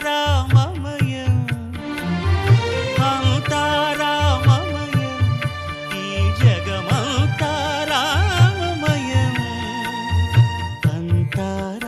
జగమంతారామమయం అంతారామమయం ఈ జగమంతారామమయం అంతారామమయం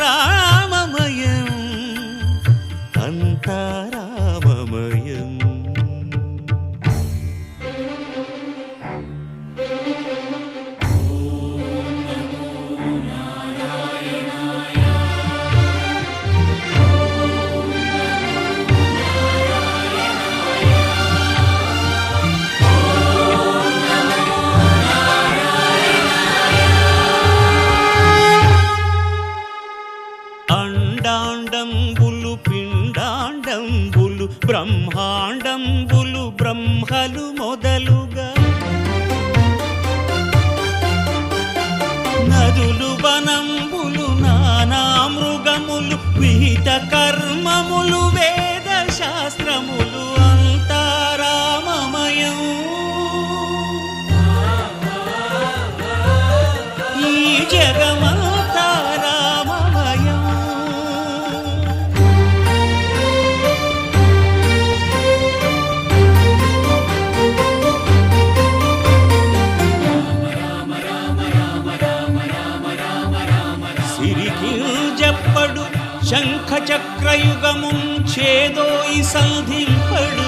అండాండంబులు పిండాండంబులు బ్రహ్మాండంబులు బ్రహ్మలు మొదలుగా. నదులు వనంబులు నానా మృగములు విహిత కర్మములు చెప్పడు శంఖ చక్రయుగము చేదోయి సంధింపడు.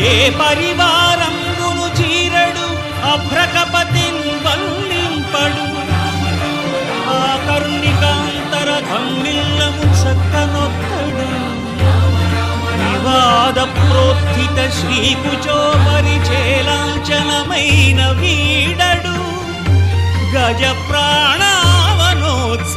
ఏ పరివారంబును చీరడు అభ్రకపతిన్ వల్లింపడు. ఆ కరుణికాంతర ధమ్మిల్లము చక్కనొక్కడు వివాద ప్రోత్థిత శ్రీకుచో పరిచేలాంచనమైన వీడడు. గజ ప్రాణావనోత్స